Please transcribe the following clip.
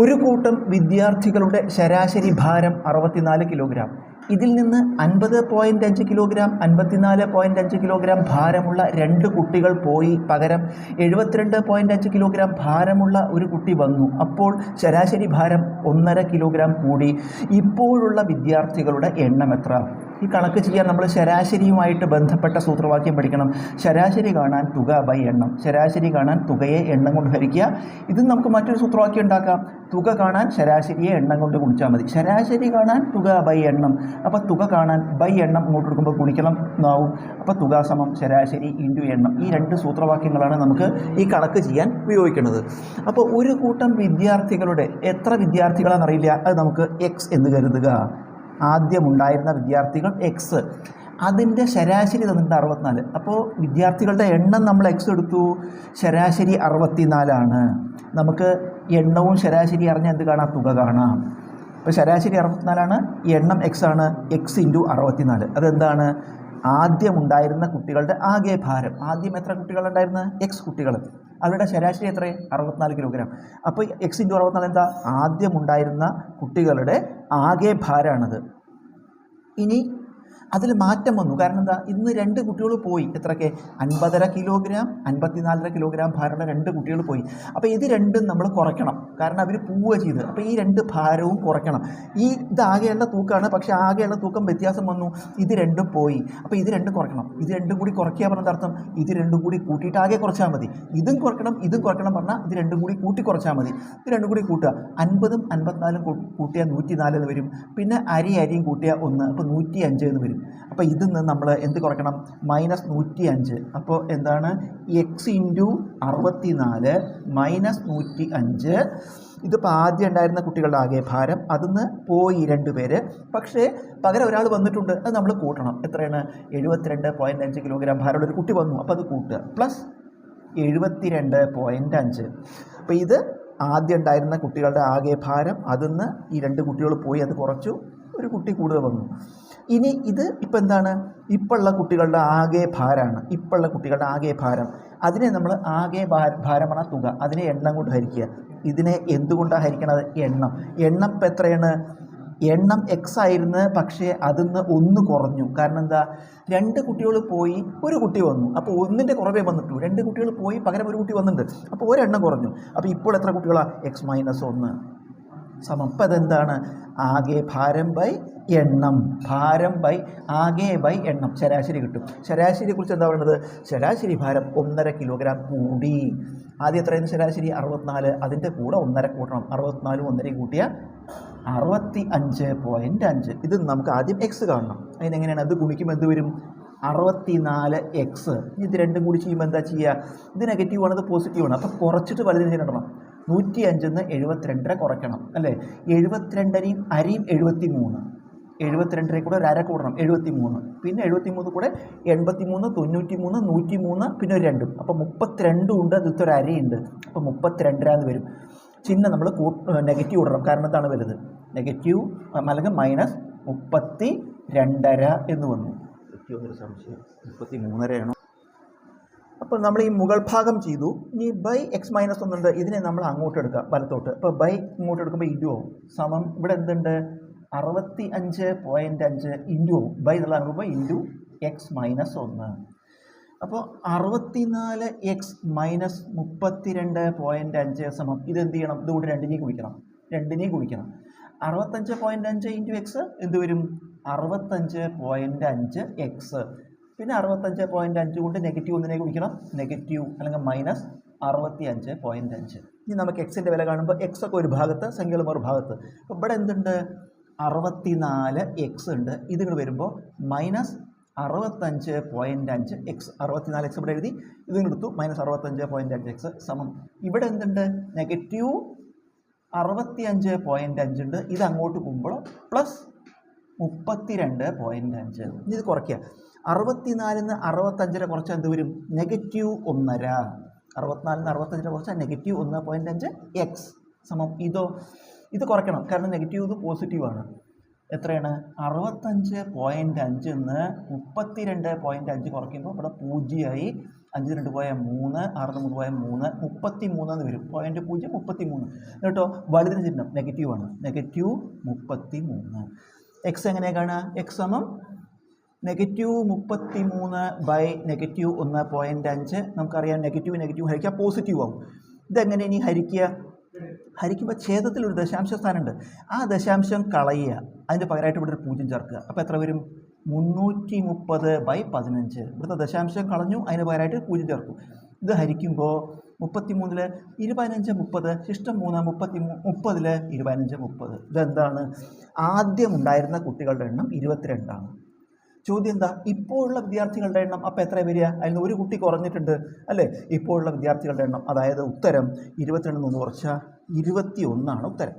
ഒരു കൂട്ടം വിദ്യാർത്ഥികളുടെ ശരാശരി ഭാരം അറുപത്തിനാല് കിലോഗ്രാം ഇതിൽ നിന്ന് അൻപത് പോയിന്റ് അഞ്ച് കിലോഗ്രാം അൻപത്തിനാല് പോയിന്റ് അഞ്ച് കിലോഗ്രാം ഭാരമുള്ള രണ്ട് കുട്ടികൾ പോയി പകരം എഴുപത്തിരണ്ട് പോയിന്റ് അഞ്ച് കിലോഗ്രാം ഭാരമുള്ള ഒരു കുട്ടി വന്നു. അപ്പോൾ ശരാശരി ഭാരം ഒന്നര കിലോഗ്രാം കൂടി. ഇപ്പോഴുള്ള വിദ്യാർത്ഥികളുടെ എണ്ണം എത്ര? ഈ കണക്ക് ചെയ്യാൻ നമ്മൾ ശരാശരിയുമായിട്ട് ബന്ധപ്പെട്ട സൂത്രവാക്യം പഠിക്കണം. ശരാശരി കാണാൻ തുക ബൈ എണ്ണം. ശരാശരി കാണാൻ തുകയെ എണ്ണം കൊണ്ട് ഹരിക്കുക. ഇത് നമുക്ക് മറ്റൊരു സൂത്രവാക്യം ഉണ്ടാക്കാം. തുക കാണാൻ ശരാശരിയെ എണ്ണം കൊണ്ട് ഗുണിച്ചാൽ മതി. ശരാശരി കാണാൻ തുക ബൈ എണ്ണം. അപ്പോൾ തുക കാണാൻ ബൈ എണ്ണം ഇങ്ങോട്ട് കൊടുക്കുമ്പോൾ ഗുണിക്കണം എന്നാവും. അപ്പോൾ തുക സമം ശരാശരി ഇന്റു എണ്ണം. ഈ രണ്ട് സൂത്രവാക്യങ്ങളാണ് നമുക്ക് ഈ കണക്ക് ചെയ്യാൻ ഉപയോഗിക്കുന്നത്. അപ്പോൾ ഒരു കൂട്ടം വിദ്യാർത്ഥികളുടെ എത്ര വിദ്യാർത്ഥികളാണെന്നറിയില്ല. അത് നമുക്ക് എക്സ് എന്ന് കരുതുക. ആദ്യമുണ്ടായിരുന്ന വിദ്യാർത്ഥികൾ എക്സ് അതിന്റെ ശരാശരി തന്നിട്ട് അറുപത്തിനാല്. അപ്പോൾ വിദ്യാർത്ഥികളുടെ എണ്ണം നമ്മൾ എക്സ് എടുത്തു. ശരാശരി അറുപത്തിനാലാണ്. നമുക്ക് എണ്ണവും ശരാശരി അറിഞ്ഞാൽ എന്ത് കാണാം? തുക കാണാം. ഇപ്പോൾ ശരാശരി അറുപത്തിനാലാണ് എണ്ണം എക്സ് ആണ്. എക്സ് ഇന്റു അറുപത്തിനാല്. അതെന്താണ്? ആദ്യം ഉണ്ടായിരുന്ന കുട്ടികളുടെ ആകെ ഭാരം. ആദ്യം എത്ര കുട്ടികളുണ്ടായിരുന്നു? എക്സ് കുട്ടികൾ. അവരുടെ ശരാശരി എത്രയും അറുപത്തിനാല് കിലോഗ്രാം അപ്പോൾ എക്സ് ഇന്റു അറുപത്തിനാല് എന്താ? ആദ്യമുണ്ടായിരുന്ന കുട്ടികളുടെ ആകെ ഭാരമാണത് ഇനി അതിൽ മാറ്റം വന്നു. കാരണം എന്താ? ഇന്ന് രണ്ട് കുട്ടികൾ പോയി. എത്രയൊക്കെ? അൻപതര കിലോഗ്രാം അൻപത്തിനാലര കിലോഗ്രാം ഭാരമുള്ള രണ്ട് കുട്ടികൾ പോയി. അപ്പോൾ ഇത് രണ്ടും നമ്മൾ കുറയ്ക്കണം. കാരണം അവർ പോവുക ചെയ്ത് അപ്പോൾ ഈ രണ്ട് ഭാരവും കുറയ്ക്കണം. ഈ ഇത് ആകെയുള്ള തൂക്കമാണ്. പക്ഷേ ആകെയുള്ള തൂക്കം വ്യത്യാസം വന്നു. ഇത് രണ്ടും പോയി. അപ്പോൾ ഇത് രണ്ടും കുറയ്ക്കണം. ഇത് രണ്ടും കൂടി കുറയ്ക്കുക പറഞ്ഞ അർത്ഥം? ഇത് രണ്ടും കൂടി കൂട്ടിയിട്ട് ആകെ കുറച്ചാൽ മതി. ഇതും കുറയ്ക്കണം ഇതും കുറയ്ക്കണം പറഞ്ഞാൽ ഇത് രണ്ടും കൂടി കൂട്ടി കുറച്ചാൽ മതി. ഇത് രണ്ടും കൂടി കൂട്ടുക. അൻപതും അൻപത്തിനാലും കൂട്ടിയാൽ നൂറ്റി നാല് എന്ന് വരും. പിന്നെ അരി അരിയും കൂട്ടിയാൽ ഒന്ന്. അപ്പോൾ നൂറ്റി അഞ്ച് എന്ന് വരും. അപ്പോൾ ഇതിൽ നിന്ന് നമ്മൾ എന്ത് കുറയ്ക്കണം? മൈനസ് നൂറ്റി അഞ്ച് അപ്പോൾ എന്താണ്? എക്സ് ഇന്റു അറുപത്തി നാല് മൈനസ് നൂറ്റി അഞ്ച് ഇതിപ്പോൾ ആദ്യം ഉണ്ടായിരുന്ന കുട്ടികളുടെ ആകെ ഭാരം. അതിന്ന് പോയി രണ്ട് പേര്. പക്ഷേ പകരം ഒരാൾ വന്നിട്ടുണ്ട്. അത് നമ്മൾ കൂട്ടണം. എത്രയാണ്? എഴുപത്തിരണ്ട് പോയിന്റ് അഞ്ച് കിലോഗ്രാം ഭാരമുള്ള ഒരു കുട്ടി വന്നു. അപ്പോൾ അത് കൂട്ടുക. പ്ലസ് എഴുപത്തിരണ്ട് പോയിന്റ് അഞ്ച്. അപ്പോൾ ഇത് ആദ്യം ഉണ്ടായിരുന്ന കുട്ടികളുടെ ആകെ ഭാരം. അതിന്ന് ഈ രണ്ട് കുട്ടികൾ പോയി അത് കുറച്ചു. ഒരു കുട്ടി കൂടുതൽ വന്നു. ഇനി ഇത് ഇപ്പം എന്താണ്? ഇപ്പോഴുള്ള കുട്ടികളുടെ ആകെ ഭാരമാണ്. ഇപ്പോഴുള്ള കുട്ടികളുടെ ആകെ ഭാരം. അതിനെ നമ്മൾ ആകെ ഭാര ഭാരമാണ് തുക. അതിനെ എണ്ണം കൊണ്ട് ഹരിക്കുക. ഇതിനെ എന്തുകൊണ്ടാണ് ഹരിക്കണത്? എണ്ണം. എണ്ണം ഇപ്പം എത്രയാണ്? എണ്ണം എക്സ് ആയിരുന്നു പക്ഷേ അതിന്ന് ഒന്ന് കുറഞ്ഞു. കാരണം എന്താ? രണ്ട് കുട്ടികൾ പോയി ഒരു കുട്ടി വന്നു. അപ്പോൾ ഒന്നിന്റെ കുറവേ വന്നിട്ടുള്ളൂ. രണ്ട് കുട്ടികൾ പോയി പകരം ഒരു കുട്ടി വന്നിട്ടുണ്ട്. അപ്പോൾ ഒരെണ്ണം കുറഞ്ഞു. അപ്പോൾ ഇപ്പോൾ എത്ര കുട്ടികളാണ് എക്സ് മൈനസ് ഒന്ന്. സമം. അപ്പം അതെന്താണ് ആകെ ഭാരം ബൈ എണ്ണം. ഭാരം ബൈ ആകെ ബൈ എണ്ണം. ശരാശരി കിട്ടും. ശരാശരിയെ കുറിച്ച് എന്താ പറയുന്നത് ശരാശരി ഭാരം ഒന്നര കിലോഗ്രാം കൂടി. ആദ്യം എത്രയായിരുന്നു ശരാശരി? അറുപത്തിനാല്. അതിന്റെ കൂടെ ഒന്നര കൂട്ടണം. അറുപത്തിനാലും ഒന്നരയും കൂട്ടിയ അറുപത്തി അഞ്ച് പോയിന്റ് അഞ്ച്. ഇത് നമുക്ക് ആദ്യം എക്സ് കാണണം. അതിനെങ്ങനെയാണ് അത് ഗുണിക്കുമ്പോൾ എന്ത് വരും? അറുപത്തി നാല് എക്സ് ഇത് രണ്ടും കൂടി ചെയ്യുമ്പോൾ എന്താ ചെയ്യുക? ഇത് നെഗറ്റീവ് ആണ് ഇത് പോസിറ്റീവ് ആണ്. അപ്പോൾ കുറച്ചിട്ട് വലുതിന് ചെയ്യണം നൂറ്റി അഞ്ചിന്ന് എഴുപത്തിരണ്ടര കുറയ്ക്കണം അല്ലേ? എഴുപത്തിരണ്ടരയും അരയും എഴുപത്തി മൂന്ന് എഴുപത്തിരണ്ടര കൂടെ ഒരു അര കൂടണം എഴുപത്തി മൂന്ന് പിന്നെ എഴുപത്തി മൂന്ന് കൂടെ എൺപത്തി മൂന്ന് തൊണ്ണൂറ്റി മൂന്ന് നൂറ്റി മൂന്ന് പിന്നെ ഒരു രണ്ടും. അപ്പോൾ മുപ്പത്തിരണ്ടും ഉണ്ട് അതിലത്തെ ഒരു അരയുണ്ട്. അപ്പോൾ മുപ്പത്തിരണ്ടരാന്ന് വരും. ചിഹ്നം നമ്മൾ നെഗറ്റീവ് ഇടണം. കാരണം എന്താണ് വലുത്? നെഗറ്റീവ് അല്ലെങ്കിൽ മൈനസ് മുപ്പത്തി രണ്ടര എന്ന് വന്നു. സംശയം. മുപ്പത്തി മൂന്നരയാണോ അപ്പോൾ നമ്മൾ ഈ മുകൾ ഭാഗം ചെയ്തു. ഇനി ബൈ എക്സ് മൈനസ് ഒന്നുണ്ട്. ഇതിനെ നമ്മൾ അങ്ങോട്ട് എടുക്കാം വലത്തോട്ട്. അപ്പോൾ ബൈ ഇങ്ങോട്ട് എടുക്കുമ്പോൾ ഇന്റു ആവും. സമം ഇവിടെ എന്തുണ്ട്? അറുപത്തി അഞ്ച് പോയിന്റ് അഞ്ച് ഇന്റു ആവും. ബൈ എന്നുള്ള അങ്ങോട്ട് ഇന്റു എക്സ് മൈനസ് ഒന്ന്. അപ്പോൾ അറുപത്തിനാല് എക്സ് മൈനസ് മുപ്പത്തിരണ്ട് പോയിന്റ് അഞ്ച് സമം. ഇത് എന്ത് ചെയ്യണം? ഇതുകൂടി രണ്ടിനെയും കുടിക്കണം രണ്ടിനെയും കുടിക്കണം അറുപത്തഞ്ച് പോയിന്റ് അഞ്ച് ഇന്റു എക്സ് എന്ത് വരും? അറുപത്തഞ്ച് പോയിന്റ് അഞ്ച് എക്സ് പിന്നെ അറുപത്തഞ്ച് പോയിന്റ് അഞ്ച് കൊണ്ട് നെഗറ്റീവ് ഒന്നിനെ കുടിക്കണം നെഗറ്റീവ് അല്ലെങ്കിൽ മൈനസ് അറുപത്തി അഞ്ച് പോയിന്റ് അഞ്ച്. ഇനി നമുക്ക് എക്സിന്റെ വില കാണുമ്പോൾ എക്സ് ഒക്കെ ഒരു ഭാഗത്ത് സംഖ്യകളും ഒരു ഭാഗത്ത്. അപ്പോൾ ഇവിടെ എന്തുണ്ട്? അറുപത്തിനാല് എക്സ് ഉണ്ട്. ഇതിങ്ങൾ വരുമ്പോൾ മൈനസ് അറുപത്തഞ്ച് പോയിന്റ് അഞ്ച് എക്സ് അറുപത്തിനാല് എക്സ് ഇവിടെ എഴുതി. ഇതിന് എടുത്തു. മൈനസ് അറുപത്തഞ്ച് പോയിന്റ് അഞ്ച് എക്സ് സമം. ഇവിടെ എന്തുണ്ട്? നെഗറ്റീവ് അറുപത്തി അഞ്ച് പോയിന്റ് അഞ്ചുണ്ട് ഇത് അങ്ങോട്ട് പോകുമ്പോൾ പ്ലസ് മുപ്പത്തിരണ്ട് പോയിന്റ് അഞ്ച്. ഇത് കുറയ്ക്കുക. അറുപത്തിനാലിന്ന് അറുപത്തഞ്ചര കുറച്ച് എന്ത് വരും? നെഗറ്റീവ് ഒന്നര. അറുപത്തിനാലിന്ന് അറുപത്തഞ്ചര കുറച്ച് നെഗറ്റീവ് ഒന്ന് പോയിന്റ് അഞ്ച് എക്സ് സമം ഇതോ ഇത് കുറയ്ക്കണം. കാരണം നെഗറ്റീവ് ഇത് പോസിറ്റീവാണ് എത്രയാണ്? അറുപത്തഞ്ച് പോയിന്റ് അഞ്ചിന്ന് മുപ്പത്തിരണ്ട് പോയിന്റ് അഞ്ച് കുറയ്ക്കുമ്പോൾ ഇവിടെ പൂജ്യമായി അഞ്ച് രണ്ട് പോയ മൂന്ന് ആറ് മൂന്ന് പോയ മൂന്ന് മുപ്പത്തി മൂന്നെന്ന് വരും. പോയിന്റ് പൂജ്യം മുപ്പത്തി മൂന്ന് കേട്ടോ വലുതിന് ചിഹ്നം. നെഗറ്റീവ് ആണ്. നെഗറ്റീവ് മുപ്പത്തി മൂന്ന് എക്സ് എങ്ങനെയാണ് എക്സ് സമം നെഗറ്റീവ് മുപ്പത്തി മൂന്ന് ബൈ നെഗറ്റീവ് ഒന്ന് പോയിന്റ് അഞ്ച്. നമുക്കറിയാം നെഗറ്റീവ് നെഗറ്റീവ് ഹരിക്കുക പോസിറ്റീവ് ആവും. ഇതെങ്ങനെ ഇനി ഹരിക്കുക? ഹരിക്കുമ്പോൾ ഛേദത്തിൽ ഒരു ദശാംശ സ്ഥാനമുണ്ട്. ആ ദശാംശം കളയുക. അതിന്റെ പകരമായിട്ട് ഇവിടെ ഒരു പൂജ്യം ചേർക്കുക. അപ്പോൾ എത്ര വരും? മുന്നൂറ്റി മുപ്പത് ബൈ പതിനഞ്ച്. ഇവിടുത്തെ ദശാംശം കളഞ്ഞു അതിന് പകരമായിട്ട് പൂജ്യം ചേർക്കും. ഇത് ഹരിക്കുമ്പോൾ മുപ്പത്തി മൂന്നിൽ ഇരുപതിനഞ്ച് മുപ്പത് ശിഷ്ടം മൂന്ന് മുപ്പത്തി മൂ മുപ്പതിൽ ഇരുപതിനഞ്ച് മുപ്പത്. ഇതെന്താണ്? ആദ്യം ഉണ്ടായിരുന്ന കുട്ടികളുടെ എണ്ണം ഇരുപത്തിരണ്ടാണ്. ചോദ്യം എന്താ? ഇപ്പോഴുള്ള വിദ്യാർത്ഥികളുടെ എണ്ണം അപ്പോൾ എത്ര വരിക? അതിൽ ഒരു കുട്ടി കുറഞ്ഞിട്ടുണ്ട് അല്ലേ? ഇപ്പോഴുള്ള വിദ്യാർത്ഥികളുടെ എണ്ണം അതായത് ഉത്തരം ഇരുപത്തിരണ്ട് നിന്ന് കുറച്ചാൽ ഇരുപത്തി ഒന്നാണ് ഉത്തരം.